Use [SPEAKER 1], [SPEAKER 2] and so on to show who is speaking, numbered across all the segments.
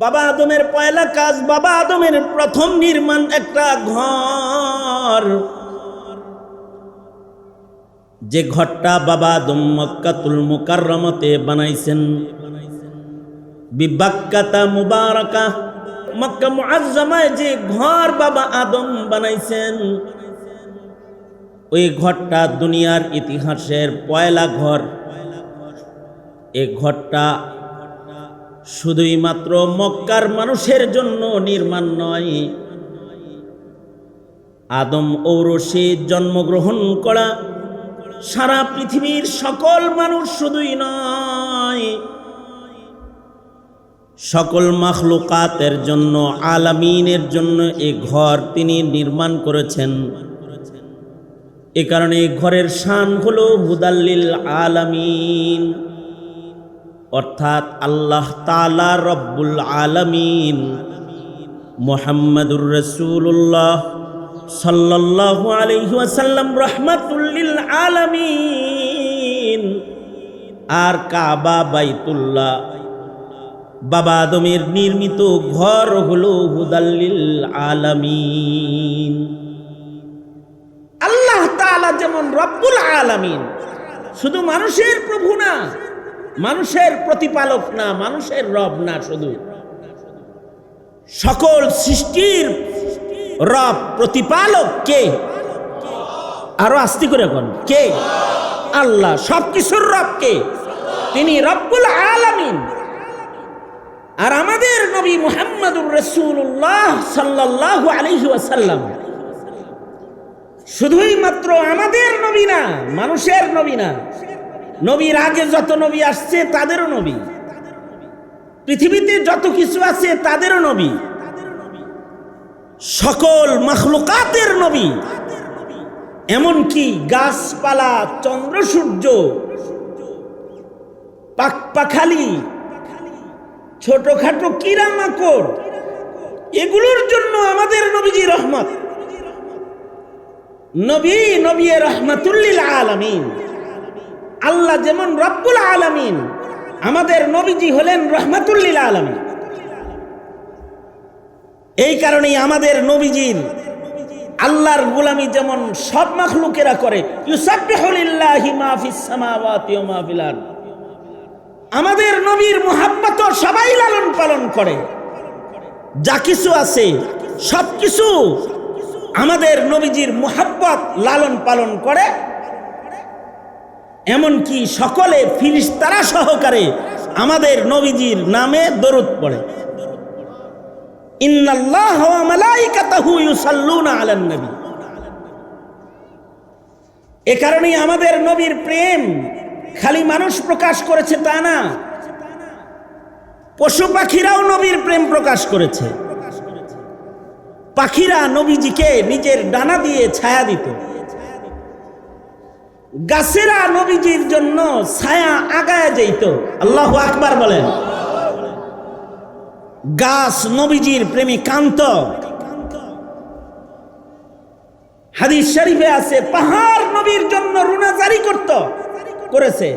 [SPEAKER 1] বাবা আদমের পয়লা কাজ, বাবা আদমের প্রথম নির্মাণ একটা ঘর। যে ঘরটা বাবা আদম মক্কাতুল মুকাররমতে বানাইছেন। বিবাক্কাতা মুবারাকা। মক্কা মুআজ্জামায় যে ঘর বাবা আদম বানাইছেন, ওই ঘরটা দুনিয়ার ইতিহাসের পয়লা ঘর। এই ঘরটা শুধুই মাত্র মক্কার মানুষের জন্য নির্মাণ নয়। আদম ঔরসে জন্মগ্রহণ করা সারা পৃথিবীর সকল মানুষ শুধুই নয়। সকল মাখলুকাতের জন্য, আলামিনের জন্য এ ঘর তিনি নির্মাণ করেছেন। এ কারণে ঘরের শান হলো হুদাল্লিল আলামিন। অর্থাৎ আল্লাহ তালা রব্বুল আলামিন মোহাম্মদুর রসুল্লাহ সাল্লাল্লাহু আলাইহি ওয়াসাল্লাম রহমাতুল্লিল আলামিন। আর কাবা, বাইতুল্লাহ, বাবা আদমের নির্মিত ঘর হলো হুদাল্লিল আলামিন। আল্লাহ তাআলা যেমন রব্বুল আলামিন, শুধু মানুষের প্রভু না মানুষের প্রতিপালক না, মানুষের রব না শুধু। সকল সৃষ্টির রব প্রতিপালক কে? আরও আস্তি করে কোন, কে? আল্লাহ, সবকিছুর রব কে? তিনি রব্বুল আলামিন। আর আমাদের নবী মুহাম্মদুর রসুল্লাহ সাল্লাল্লাহু আলাইহি ওয়াসাল্লাম। শুধুই মাত্র আমাদের নবী না, মানুষের নবী না। নবীর আগে যত নবী আসছে, তাদেরও নবী। পৃথিবীতে যত কিছু আছে, তাদেরও নবী। সকল মখলুকাতের নবী। এমনকি গাছপালা, চন্দ্র, সূর্য, পাক পাখালি, ছোটখাটো কিরামাকড়, এগুলোর জন্য আমাদের নবীজি রহমত। নবী নবী রহমতুল্লিল আলমিন। আল্লাহ যেমন রব্বুল আলমিন, আমাদের নবীজি হলেন রহমতুল্লিল আলমিন। এই কারণেই আমাদের নবীজির আল্লাহর গুলামি যেমন সব মাখলুকেরা করে আমাদের নবীর মোহাব্বত সবাই লালন পালন করে। যা কিছু আছে, সব কিছু আমাদের নবীজির মোহাব্বত লালন পালন করে। এমনকি সকলে ফিরিস্তারা সহকারে আমাদের নবীজির নামে দরুদ পড়ে। এ কারণেই আমাদের নবীর প্রেম খালি মানুষ প্রকাশ করেছে তা না, পশু পাখিরাও নবীর প্রেম প্রকাশ করেছে। পাখিরা নবীজিকে নিজের ডানা দিয়ে ছায়া দিত। গাছেরা নবীজির জন্য ছায়া আগায় যেত আল্লাহ আকবার বলেন। গাছ নবীজির প্রেমী কান্ত হাদিস শরীফে আছে, পাহাড় নবীর জন্য রুনা জারি করত, করেছে।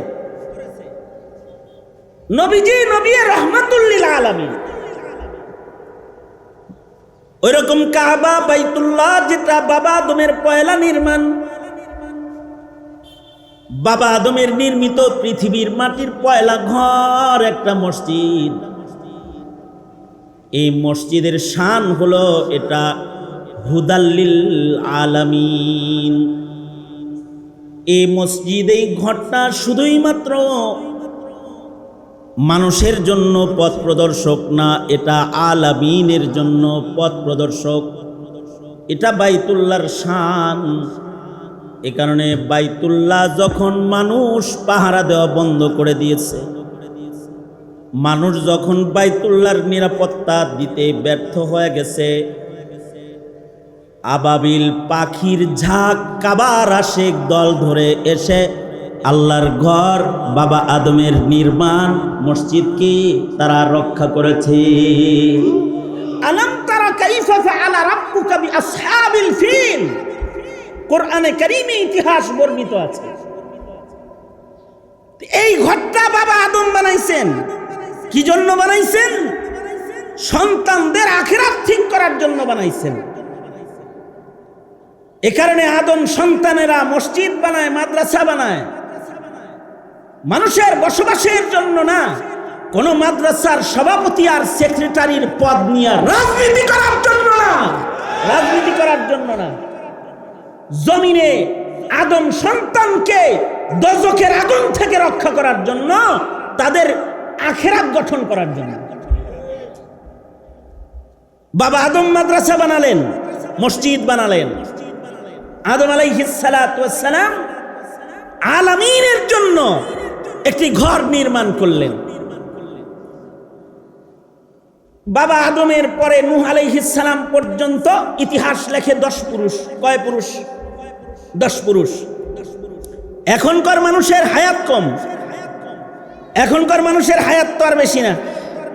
[SPEAKER 1] নবীজি নবী রহমাতুল্লিল আলমী ওই রকম কাবা, বাইতুল্লাহ, যেটা বাবা আদমের পয়লা নির্মাণ বাবা আদমের নির্মিত পৃথিবীর মাটির পয়লা ঘর একটা মসজিদ। এই মসজিদের শান হলো এটা হুদাল্লিল আলামিন। এই মসজিদ, এই ঘরটা শুধুই মাত্র মানুষের জন্য পথ প্রদর্শক না, এটা আলামিনের জন্য পথ প্রদর্শক। এটা বাইতুল্লার শান। এ কারণে বাইতুল্লাহ যখন মানুষ পাহারা দেওয়া বন্ধ করে দিয়েছে, মানুষ যখন বাইতুল্লার নিরাপত্তা দিতে ব্যর্থ হয়ে গেছে, আবাবিল পাখির ঝাঁক কাবার আশেক দল ধরে এসে আল্লাহর ঘর, বাবা আদমের নির্মাণ মসজিদকে তারা রক্ষা করেছে? আলম তারা কাইফা ফাআলা রাব্বুকা বিআসহাবিল ফিল? কোরআনে কারিমে ইতিহাস বর্ণিত আছে। এই ঘরটা বাবা আদম বানাইছেন। কি জন্য বানাইছেন? সন্তানদের আখেরাত ঠিক করার জন্য বানাইছেন। এ কারণে আদম সন্তানেরা মসজিদ বানায়, মাদ্রাসা বানায়। মানুষের বসবাসের জন্য না, কোন মাদ্রাসার সভাপতি আর সেক্রেটারির পদ নিয়ে রাজনীতি করার জন্য না। রাজনীতি করার জন্য না। জমিনে আদম সন্তানকে দজকের আগুন থেকে রক্ষা করার জন্য, তাদের আখেরাত গঠন করার জন্য। বাবা আদম মাদ্রাসা বানালেন, মসজিদ বানালেন। আদম আলাইহিসালাম আলামিনের জন্য একটি ঘর নির্মাণ করলেন। বাবা আদমের পরে নূহ আলাইহিসালাম পর্যন্ত ইতিহাস লেখে দশ পুরুষ। কয় পুরুষ? দশ পুরুষ। এখনকার মানুষের হায়াত কম। এখনকার মানুষের হায়াত তো আর বেশি না।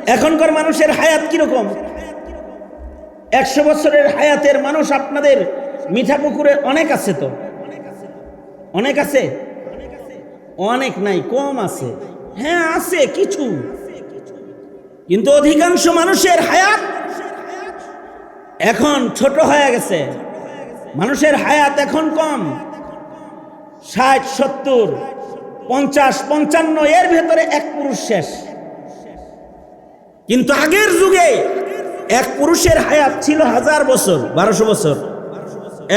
[SPEAKER 1] এখনকার মানুষের হায়াত কীরকম? একশো বছরের হায়াতের মানুষ আপনাদের মিঠা পুকুরে অনেক আছে তো? অনেক আছে? অনেক নাই, কম আছে। হ্যাঁ আছে কিছু। কিন্তু অধিকাংশ মানুষের হায়াত এখন ছোট হয়ে গেছে। মানুষের হায়াত এখন কম। ষাট, সত্তর, পঞ্চাশ, পঞ্চান্ন, এর ভেতরে এক পুরুষ শেষ। কিন্তু আগের যুগে এক পুরুষের হায়াত ছিল হাজার বছর, বারোশো বছর,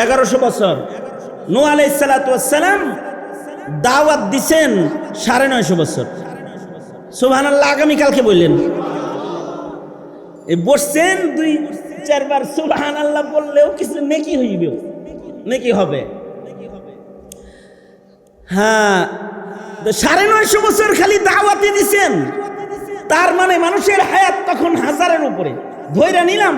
[SPEAKER 1] এগারোশো বছর। নু আলাইসালাম দাওয়াত দিছেন সাড়ে নয়শো বছর। সুবহান আল্লাহ আগামীকালকে বললেন। বসছেন দুই চারবার সুবহান আল্লাহ বললেও কিছু নেকি হইবে নেকি হবে। হ্যাঁ সাড়ে নয়শো বছর খালি দাওয়াতি দিছেন। তার মানে মানুষের হায়াত তখন হাজারের উপরে। ধৈরা নিলাম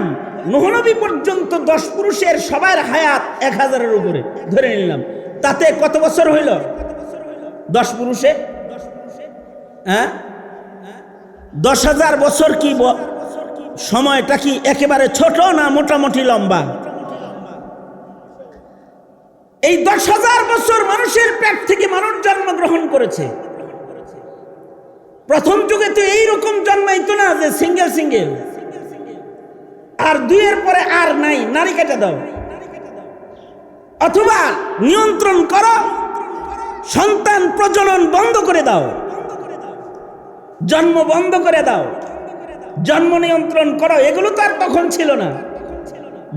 [SPEAKER 1] নহনবী পর্যন্ত দশ পুরুষের সবার হায়াত এক হাজারের উপরে। ধরে নিলাম। তাতে কত বছর হইল? দশ পুরুষে? হ্যাঁ? দশ হাজার বছর কি সময়টা কি একেবারে ছোট না মোটামুটি লম্বা? এই দশ হাজার বছর মানুষের পেট থেকে মানুষ জন্মগ্রহণ করেছে। প্রথম যুগে তো এইরকম জন্মাইতো না যে সিঙ্গেল সিঙ্গেল আর দুইয়ের পরে আর নাই, নারী কেটে দাও। অথবা নিয়ন্ত্রণ করো, সন্তান প্রজনন বন্ধ করে দাও। জন্ম বন্ধ করে দাও। জন্ম নিয়ন্ত্রণ করা, এগুলো তো আর তখন ছিল না।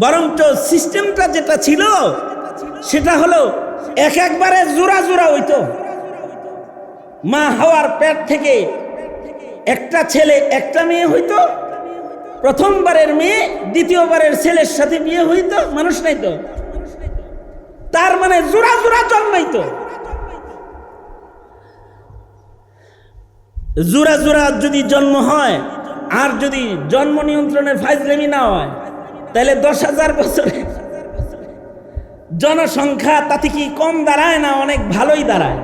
[SPEAKER 1] বরঞ্চ সিস্টেমটা যেটা ছিল, সেটা হলো এক একবারে জোড়া জোড়া হইতো। মা হওয়ার পেট থেকে একটা ছেলে একটা মেয়ে হইতো, প্রথমবারের মেয়ে, দ্বিতীয়বারের ছেলের সাথে বিয়ে হইতো, মানুষ নাই তো। তার মানে জোড়া জোড়া জন্মাইতো। জোড়া জোড়া যদি জন্ম হয় আর যদি জন্ম নিয়ন্ত্রণের ফাইজলেমি না হয়, তাহলে দশ হাজার বছরে জনসংখ্যা তাতে কি কম দাঁড়ায় না অনেক ভালোই দাঁড়ায়?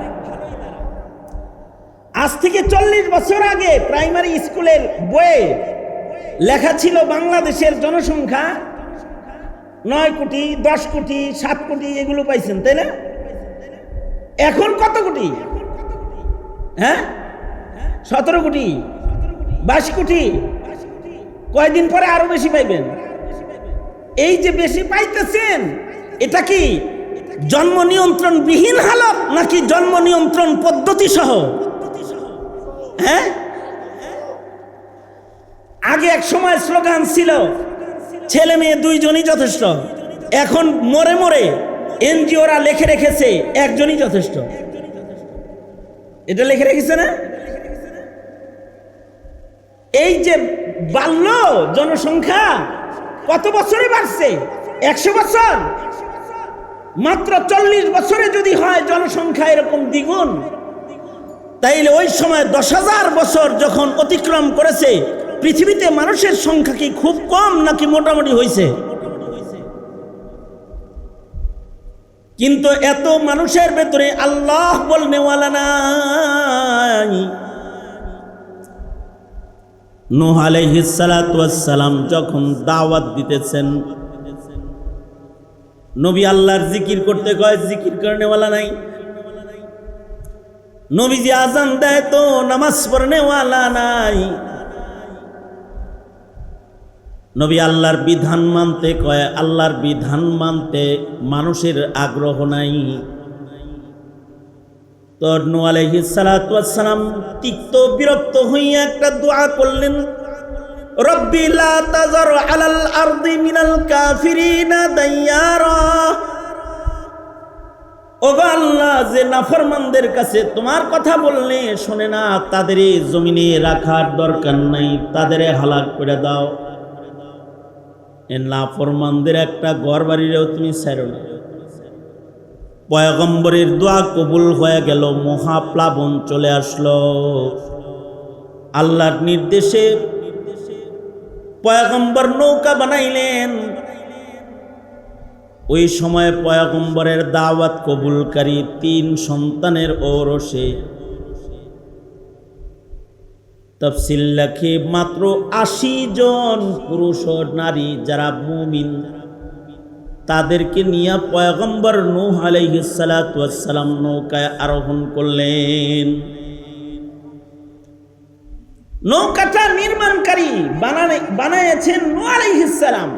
[SPEAKER 1] আজ থেকে চল্লিশ বছর আগে প্রাইমারি স্কুলের বইয়ে লেখা ছিল বাংলাদেশের জনসংখ্যা নয় কোটি, দশ কোটি, সাত কোটি এগুলো পাইছেন, তাই না? এখন কত কোটি? হ্যাঁ? সতেরো কোটি। বাইশ কোটি কয়দিন পরে আরও বেশি পাইবেন? এই যে বেশি পাইতেছেন, এটা কি জন্ম নিয়ন্ত্রণ বিহীন হালত নাকি জন্ম নিয়ন্ত্রণ পদ্ধতি সহ? হ্যাঁ? আগে এক সময় স্লোগান ছিল, ছেলে মেয়ে দুইজনই যথেষ্ট। এখন মরে মরে এনজিওরা লিখে রেখেছে, একজনই যথেষ্ট। এটা লিখে রেখেছে না? এই যে বাড়ল জনসংখ্যা কত বছরে বাড়ছে? একশো বছর? মাত্র চল্লিশ বছরে যদি হয় জনসংখ্যা এরকম দ্বিগুণ, তাইলে ওই সময় দশ হাজার বছর যখন অতিক্রম করেছে, পৃথিবীতে মানুষের সংখ্যা কি খুব কম নাকি মোটামুটি হয়েছে কিন্তু এত মানুষের ভেতরে আল্লাহ বলনেওয়ালা নাই। নোহ আলাইহিসালাম যখন দাওয়াত দিতেছেন, নবী আল্লাহর জিকির করতে কয়, জিকির করেনেওয়ালা নাই? নবীজি আজান দেয়, তো নামাজ পড়নেওয়ালা নাই? নবী আল্লাহর বিধান মানতে কয়, আল্লাহর বিধান মানতে মানুষের আগ্রহ নাই। তো নু আলহি সালাম তিক্ত বিরক্ত হইয়া একটা দোয়া করলেন, রব্বি লা তাজার মিনাল কাফিরিনা দাইয়ারা। ওগো আল্লাহ, যে কাছে তোমার কথা বললে শোনে না, তাদের জমিনে রাখার দরকার নাই, তাদের হালাক করে দাও। এ নাফরমানদের একটা ঘর বাড়িরেও তুমি ছাড়ো না। পয়গম্বরের দোয়া কবুল হয়ে গেল, মহাপ্লাবন চলে আসলো। আল্লাহর নির্দেশে পয়গম্বর নৌকা বানাইলেন। ওই সময় পয়গম্বরের দাওয়াত কবুলকারী তিন সন্তানের ওরসে। তফসিল লেখে মাত্র আশি জন পুরুষ ও নারী যারা মুমিন। তাদেরকে নিয়ে পয়গম্বর নূহ আলাইহিসালাম নৌকায় আরোহণ করলেন। নৌকাটা নির্মাণকারী বানানে বানাইছেন নূহ আলাইহিসালাম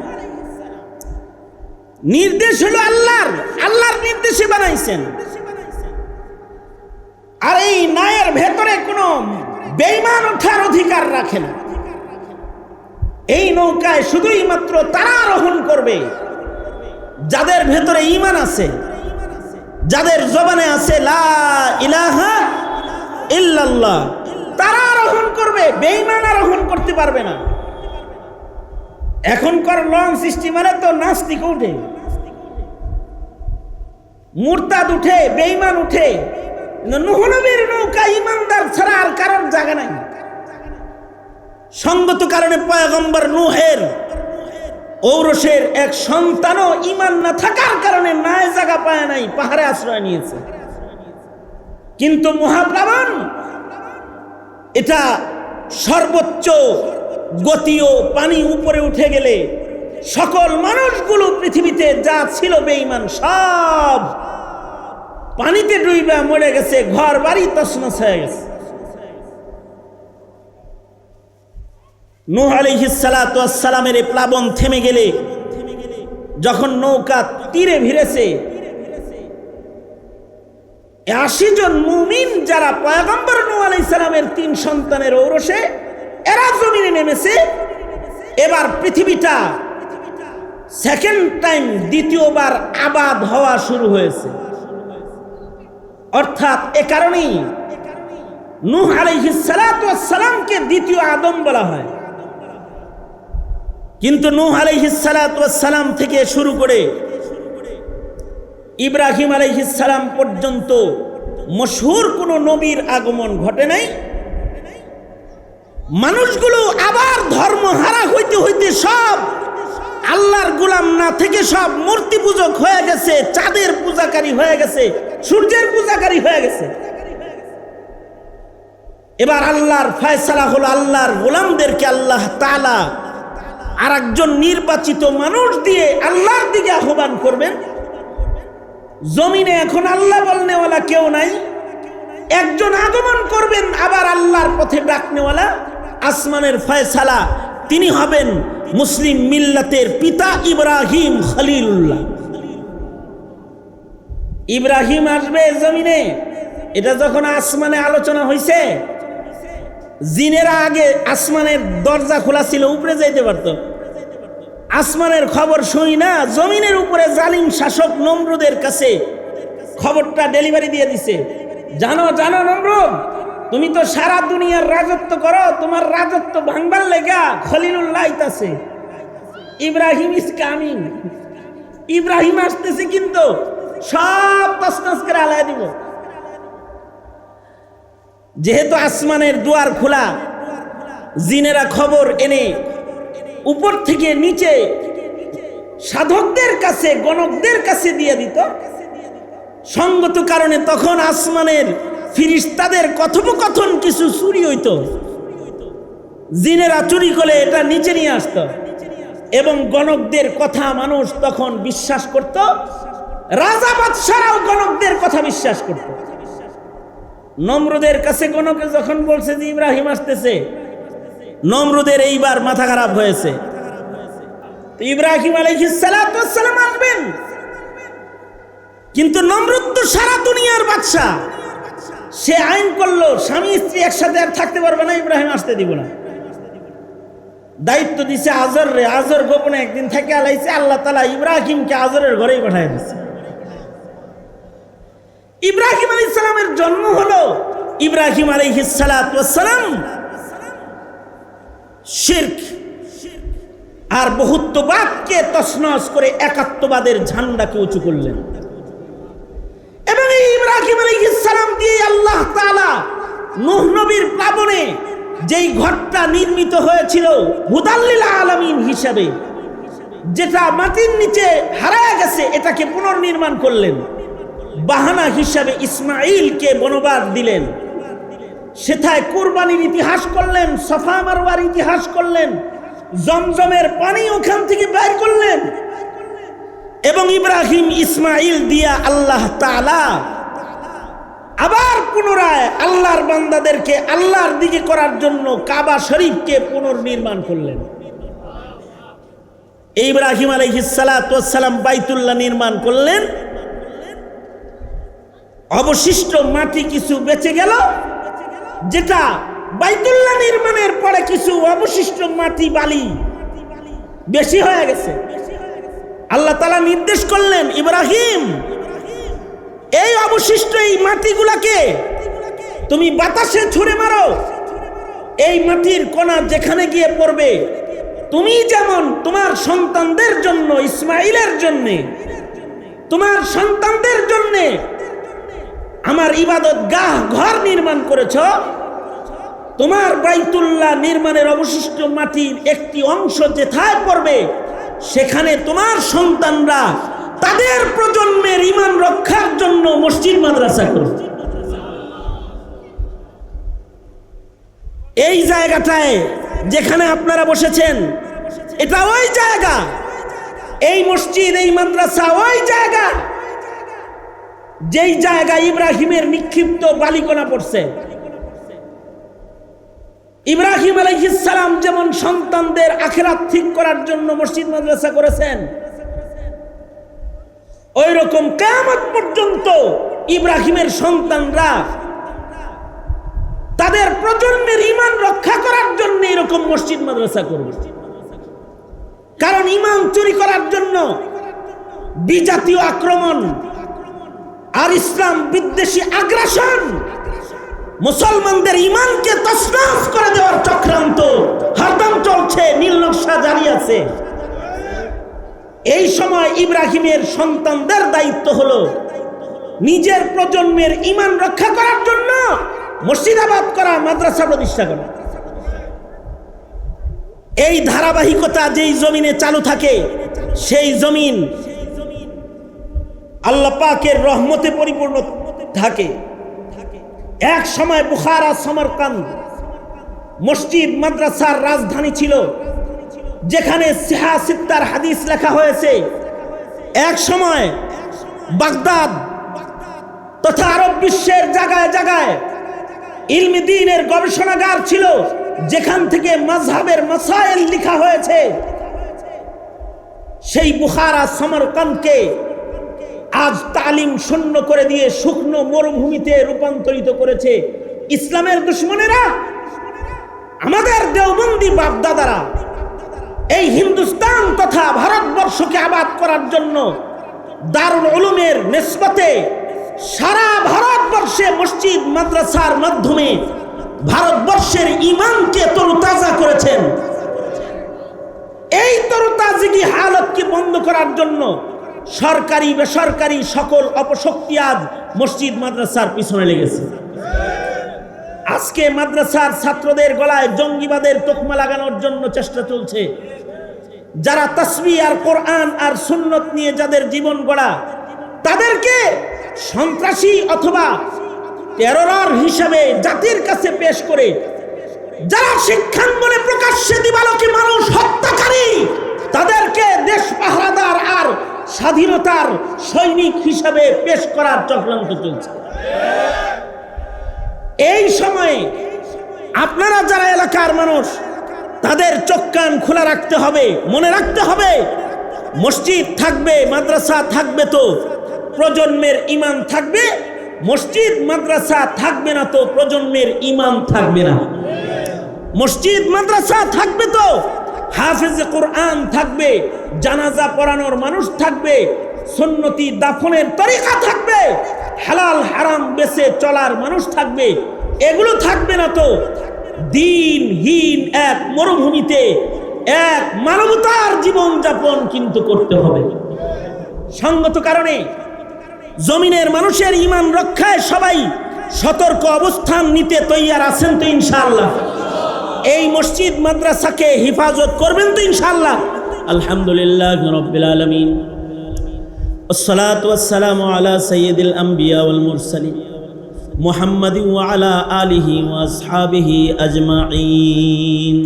[SPEAKER 1] নির্দেশ হলো আল্লাহর আল্লাহর নির্দেশে বানাইছেন। আর এই নায়ের ভেতরে কোনো বেইমান ওঠার অধিকার রাখে না। এই নৌকায় শুধুই মাত্র তারা আরোহণ করবে। যাদের ভেতরে ইমান আছে, যাদের জবানে আছে লা ইলাহা তারা আরোহণ করবে বেইমান আরোহণ করতে পারবে না। এখনকার লঞ্চ স্টিমারে তো নাস্তিক উঠে। মুরতাদ উঠে বেইমান উঠে। নহনবীর নৌকা ইমানদার ছাড়া আর কারোর জায়গা নাই। সঙ্গত কারণে পয়গম্বর নুহের ঔরসের এক সন্তানও ইমান না থাকার কারণে নাই জায়গা পায় নাই, পাহাড়ে আশ্রয় নিয়েছে। কিন্তু মহাপ্লাবন এটা সর্বোচ্চ গতীয় পানি উপরে উঠে গেলে সকল মানুষগুলো পৃথিবীতে যা ছিল বেঈমান সব পানিতে ডুইবা মরে গেছে ঘর বাড়ি তছনছ হয়ে গেছে। নূহ আলিহিসালামের প্লাবন থেমে গেলে, যখন নৌকা তীরে ভিড়েছে আশি জন মুমিন যারা পয়গম্বর নূহ আলাইসালামের তিন সন্তানের ঔরসে, এরা জমিনে নেমেছে। এবার পৃথিবীটা সেকেন্ড টাইম দ্বিতীয়বার আবাদ হওয়া শুরু হয়েছে। অর্থাৎ এ কারণেই নূহ আলাইহিসালামকে দ্বিতীয় আদম বলা হয়। কিন্তু নূহ আলাইহিসালাম থেকে শুরু করে ইব্রাহিম আলাইহিসালাম পর্যন্ত মশহুর কোনো নবীর আগমন ঘটে নাই। মানুষগুলো আবার ধর্ম হারা হইতে হইতে সব আল্লাহর গুলাম না থেকে সব মূর্তি পূজক হয়ে গেছে, চাঁদের পূজাকারী হয়ে গেছে, সূর্যের পূজাকারী হয়ে গেছে। এবার আল্লাহর ফয়সালা হলো আল্লাহর গোলামদেরকে আল্লাহ তালা আর একজন নির্বাচিত মানুষ দিয়ে আল্লাহর দিকে আহ্বান করবেন। জমিনে এখন আল্লাহ বলনেওয়ালা কেউ নাই। একজন আগমন করবেন, আবার আল্লাহর পথে ডাকনেওয়ালা আসমানের ফয়সালা, তিনি হবেন মুসলিম মিল্লাতের পিতা ইব্রাহিম খলিলুল্লাহ। ইব্রাহিম আসবে জমিনে। এটা যখন আসমানে আলোচনা হয়েছে জিনেরা আগে আসমানের দরজা খোলা ছিল, উপরে যাইতে পারত। আসমানের খবর শুই না, জমিনের উপরে জালিম শাসক নমরুদের কাছে খবরটা ডেলিভারি দিয়ে দিছে। জানো জানো নমরুদ, তুমি তো সারা দুনিয়ার রাজত্ব করো, তোমার রাজত্ব ভাঙবার লেগা খলিলুল্লাহ আছে। ইব্রাহিম ইস কামিং ইব্রাহিম আসতেছে কিন্তু সব তসনস করে আলায় দিব। যেহেতু আসমানের দুয়ার খোলা, জিনেরা খবর এনে উপর থেকে নিচে সাধকদের কাছে, গণকদের কাছে দিয়ে দিত। সঙ্গত কারণে তখন আসমানের ফিরিস্তাদের কথোপকথন কিছু চুরি হইত। জিনেরা চুরি করে এটা নিচে নিয়ে আসত। এবং গণকদের কথা মানুষ তখন বিশ্বাস করত। রাজা বাদশারাও গণকদের কথা বিশ্বাস করত। নমরুদের কাছে কোনোকে যখন বলছে যে ইব্রাহিম আসতেছে, নমরুদের এইবার মাথা খারাপ হয়েছে। ইব্রাহিম আলাইহিসালাম আসবেন। কিন্তু নমরুদ তো সারা দুনিয়ার বাদশাহ। সে আইন করল, স্বামী স্ত্রী একসাথে আর থাকতে পারবে না, ইব্রাহিম আসতে দিব না। দায়িত্ব দিছে আজর রে আজর গোপনে একদিন থেকে আলাইছে, আল্লাহ তালা ইব্রাহিমকে আজরের ঘরেই পাঠায় দিচ্ছে ইব্রাহিম আলী ইসলামের জন্ম হলো। ইব্রাহিম আলাইহিসালাম শির্ক আর বহুত্ববাদকে তসনস করে একাত্মবাদের ঝান্ডাকে উঁচু করলেন। এবং এই ইব্রাহিম আলাইহিসসালাম দিয়ে আল্লাহ তাআলা নূহ নবীর প্লাবনে যেই ঘরটা নির্মিত হয়েছিল হুদাল্লিল আলামিন হিসাবে, যেটা মাটির নিচে হারায় গেছে, এটাকে পুনর্নির্মাণ করলেন। বাহানা হিসাবে ইসমাইলকে বনবাদ দিলেন। সেথায় কোরবানির ইতিহাস করলেন, সফা মারওয়ার ইতিহাস করলেন, জমজমের পানি ওখান থেকে বের করলেন এবং ইব্রাহিম ইসমাইল দিয়া আল্লাহ তালা আবার পুনরায় আল্লাহর বান্দাদেরকে আল্লাহর দিকে করার জন্য কাবা শরীফকে পুনর্নির্মাণ করলেন। ইব্রাহিম আলাইহিসালাম বাইতুল্লাহ নির্মাণ করলেন। অবশিষ্ট মাটি কিছু বেঁচে গেল, যেটা বাইতুল্লাহ নির্মাণের পরে কিছু অবশিষ্ট মাটি বালি বেশি হয়ে গেছে। আল্লাহ তালা নির্দেশ করলেন, ইব্রাহিম, এই অবশিষ্ট এই মাটিগুলাকে তুমি বাতাসে ছুঁড়ে মারো। এই মাটির কণা যেখানে গিয়ে পড়বে, তুমি যেমন তোমার সন্তানদের জন্য ইসমাইলের জন্য, তোমার সন্তানদের জন্য আমার ইবাদত গাহ, ঘর নির্মাণ করেছ। তোমার বাইতুল্লাহ নির্মাণের অবশিষ্ট মাটির একটি অংশ যেথায় পড়বে, সেখানে তোমার সন্তানরা তাদের প্রজন্মের ইমান রক্ষার জন্য মসজিদ, মাদ্রাসা করবে। এই জায়গাটায় যেখানে আপনারা বসেছেন, এটা ওই জায়গা। এই মসজিদ, এই মাদ্রাসা ওই জায়গা। যেই জায়গায় ইব্রাহিমের নিক্ষিপ্ত বালিকণা পড়ছে। ইব্রাহিম আলাইহিসালাম যেমন সন্তানদের আখেরাত ঠিক করার জন্য মসজিদ মাদ্রাসা করেছেন ওই রকম কেমন পর্যন্ত ইব্রাহিমের সন্তানরা তাদের প্রজন্মের ইমান রক্ষা করার জন্য এরকম মসজিদ মাদ্রাসা করবে। কারণ ইমান চুরি করার জন্য বিজাতীয় আক্রমণ আর ইসলাম বিদ্বেষী আগ্রাসন। মুসলমানদের ইমানকে তসনাস করে দেওয়ার চক্রান্ত। হরদম চলছে, নীল নকশা জারি আছে। এই সময় ইব্রাহিমের সন্তানদের দায়িত্ব হলো নিজের প্রজন্মের ইমান রক্ষা করার জন্য মুর্শিদাবাদ করা মাদ্রাসা প্রতিষ্ঠা করা। এই ধারাবাহিকতা যেই জমিনে চালু থাকে, সেই জমিন আল্লাহ পাকের রহমতে পরিপূর্ণ থাকে। এক সময় বুখারা, সমরকান্দ মসজিদ, মাদ্রাসার রাজধানী ছিল, যেখানে সিহা সিত্তার হাদিস লেখা হয়েছে। এক সময় বাগদাদ তথা আরব বিশ্বের জায়গায় জায়গায় ইলমি দিনের গবেষণাগার ছিল, যেখান থেকে মাঝহাবের মাসাইল লিখা হয়েছে। সেই বুখারা সমরকানকে আজ তালিম শূন্য করে দিয়ে শুকনো মরুভূমিতে রূপান্তরিত করেছে ইসলামের দুশ্মনেরা, আমাদের দেওবন্দি বাপদাদারা। এই হিন্দুস্তান তথা ভারতবর্ষকে আবাদ করার জন্য দারুল উলুমের নেসবতে সারা ভারতবর্ষে মসজিদ, মাদ্রাসার মাধ্যমে ভারতবর্ষের ইমানকে তরুতাজা করেছেন। এই তরুতাজিগি হালতকে বন্ধ করার জন্য সরকারি, বেসরকারি সকল অপশক্তি আজ মসজিদ, মাদ্রাসার পিছনে লেগেছে। আজকে মাদ্রাসার ছাত্রদের গলায় জঙ্গিবাদের তোকমা লাগানোর জন্য চেষ্টা চলছে। যারা তসবি আর কোরআন আর সুন্নত নিয়ে যাদের জীবন গড়া, তাদেরকে সন্ত্রাসী অথবা টেরর হিসাবে জাতির কাছে পেশ করে, যারা শিক্ষাঙ্গনে প্রকাশ্যে দিবালকে মানুষ হত্যাকারী, তাদেরকে দেশ পাহারাদার আর স্বাধীনতার সৈনিক হিসাবে পেশ করার চক্রান্ত চলছে। এই সময়ে আপনারা যারা এলাকার মানুষ, তাদের চোখ কান খোলা রাখতে হবে, মনে রাখতে হবে, মসজিদ থাকবে, মাদ্রাসা থাকবে তো, প্রজন্মের ইমান থাকবে, মসজিদ, মাদ্রাসা থাকবে না তো, প্রজন্মের ইমান থাকবে না। মসজিদ, মাদ্রাসা থাকবে তো হাফেজে কোরআন থাকবে, জানাজা পড়ানোর মানুষ থাকবে, সন্নতি দাফনের তরিকা থাকবে, হালাল হারাম বেছে চলার মানুষ থাকবে, এগুলো থাকবে না তো। দিনহীন এক মরুভূমিতে এক মানবতার জীবন যাপন কিন্তু করতে হবে। সঙ্গত কারণে জমিনের মানুষের ইমান রক্ষায় সবাই সতর্ক অবস্থান নিতে তৈয়ার আছেন তো ইনশাআল্লাহ। এই মসজিদ মাদ্রাসাকে হেফাজত করবেন তো ইনশাআল্লাহ আলহামদুলিল্লাহ রব্বিল আলামিন والصلاة والسلام على سيد الأنبياء والمرسلين محمد وعلى آله وأصحابه أجمعين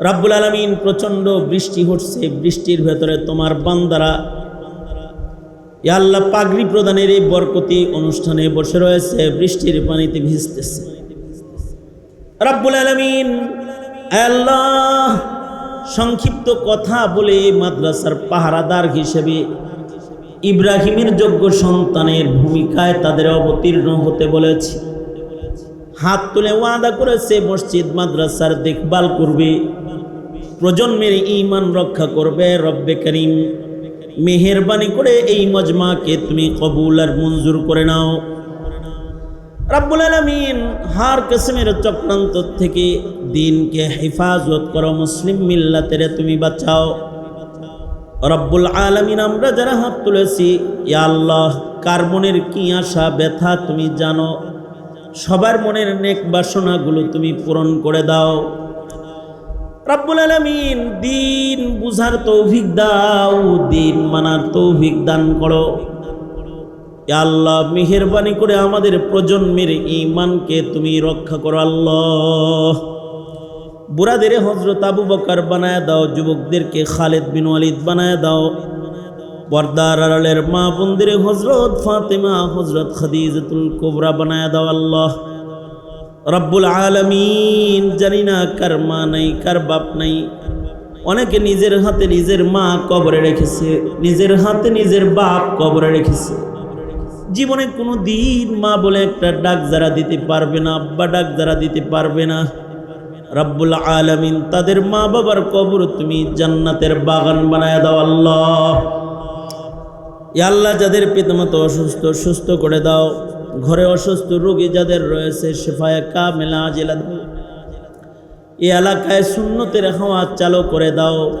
[SPEAKER 1] রাব্বুল আলামিন প্রচণ্ড বৃষ্টি হচ্ছে বৃষ্টির ভেতরে তোমার বান্দারা এ আল্লাহ পাগড়ি প্রদানের এই বরকতি অনুষ্ঠানে বসে রয়েছে বৃষ্টির পানিতে ভিজতেছে রাব্বুল আলামিন আল্লাহ, সংক্ষিপ্ত কথা বলে মাদ্রাসার পাহারাদার হিসেবে ইব্রাহিমের যোগ্য সন্তানের ভূমিকায় তাদের অবতীর্ণ হতে বলেছে। হাত তুলে ওয়াদা করেছে, মসজিদ মাদ্রাসার দেখভাল করবে, প্রজন্মের ইমান রক্ষা করবে, রব্বে করিম। মেহেরবানি করে এই মজমাকে তুমি কবুল আর মঞ্জুর করে নাও। রাব্বুল আলামিন হার কিসমের চক্রান্ত থেকে দিনকে হেফাজত করো, মুসলিম মিল্লাতের তুমি বাঁচাও। রব্বুল আলামিন, আমরা যারা হাত তুলেছি আল্লাহ, কার মনের কি আশা, ব্যথা তুমি জানো? সবার মনের নেক বাসনাগুলো তুমি পূরণ করে দাও। রাব্বুল আলামিন, দিন বুঝার তৌফিক দাও, দিন মানার তৌফিক দান করো। আল্লাহ, মেহেরবানি করে আমাদের প্রজন্মের ইমানকে তুমি রক্ষা করো আল্লাহ। বুড়াদের হজরত আবু বকার বানায় দাও, যুবকদেরকে খালেদ বিন ওয়ালিদ বানায় দাও। পর্দার আড়ালের মা বন্দিরে হজরত ফাতেমা হজরত খাদিজাতুল কোবরা বানায় দাও আল্লাহ। রব্বুল আলমিন জানি না কার মা নাই, কার বাপ নাই। অনেকে নিজের হাতে নিজের মা কবরে রেখেছে, নিজের হাতে নিজের বাপ কবরে রেখেছে। জীবনে কোনো দিন মা বলে একটা ডাক যারা দিতে পারবে না, আব্বা ডাক যারা দিতে পারবে না। রব্বুল আলমিন তাদের মা বাবার কবর তুমি জান্নাতের বাগান বানায় দাও আল্লাহ। আল্লাহ যাদের পিতামাতা অসুস্থ, সুস্থ করে দাও। ঘরে অসুস্থ রোগী যাদের রয়েছে, শেফায় কামেলা জেলা দাও। এ এলাকায় শূন্যতের হাওয়া চালু করে দাও।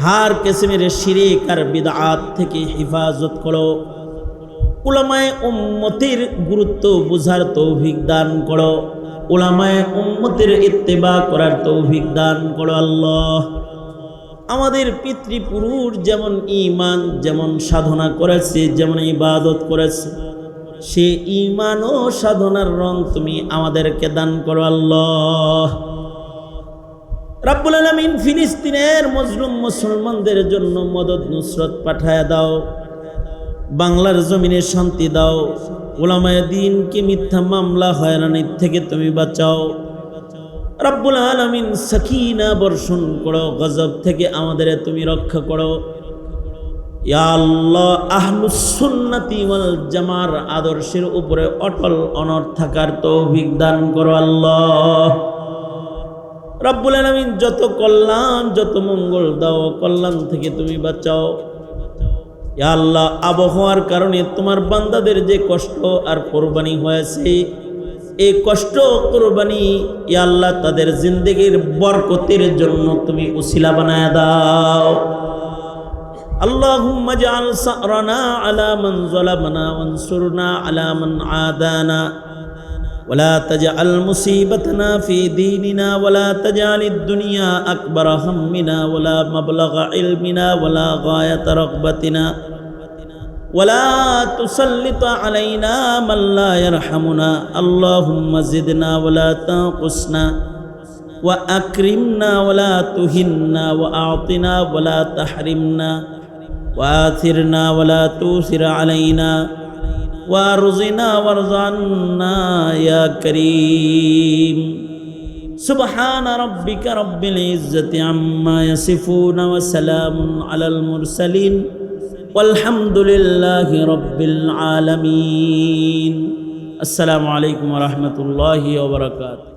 [SPEAKER 1] হার কেসিমের শিরিক আর বিদাত থেকে হেফাজত করো। উলামায় উম্মতির গুরুত্ব বুঝার তৌফিক দান করো। উলামায় উম্মতের ইত্তেবা করার তৌফিক দান করো আল্লাহ। আমাদের পিতৃপুরুষ যেমন ইমান যেমন সাধনা করেছে, যেমন ইবাদত করেছে, সে ইমান ও সাধনার রং তুমি আমাদেরকে দান করো আল্লাহ। রাব্বুল আলমিন ফিলিস্তিনের মজলুম মুসলমানদের জন্য মদত নুসরত পাঠায় দাও। বাংলার জমিনে শান্তি দাও। ওলামায় দিনকে মিথ্যা মামলা হয়রানির থেকে তুমি বাঁচাও। রব্বুল আলমিন সখিনা বর্ষণ করো, গজব থেকে আমাদের তুমি রক্ষা করো। আল্লাহ আহলুসুন্নতি ওয়াল জামার আদর্শের উপরে অটল অনর থাকার তৌফিক দান করো আল্লাহ। রব্বুল আলমিন যত কল্যাণ, যত মঙ্গল দাও, কল্যাণ থেকে তুমি বাঁচাও। আল্লাহ আবহাওয়ার কারণে তোমার বান্দাদের যে কষ্ট আর কোরবানি হয়েছে এই কষ্ট কোরবানি ইয়া আল্লাহ তাদের জিন্দগির বরকতের জন্য তুমি উসিলা বানায় দাও اللهم اجعل سأرنا على من ظلمنا وانصرنا على من عادانا ولا تجعل مصيبتنا في ديننا ولا تجعل الدنيا أكبر همنا ولا مبلغ علمنا ولا غاية رغبتنا ولا تسلط علينا من لا يرحمنا. اللهم زدنا ولا تنقصنا وأكرمنا ولا تهنا وأعطنا ولا تحرمنا وآثرنا ولا توثر علينا. وارزنا وارض عنا يا كريم سبحان ربك رب العزة عما يصفون وسلام على المرسلين والحمد لله رب العالمين السلام عليكم ورحمة الله وبركاته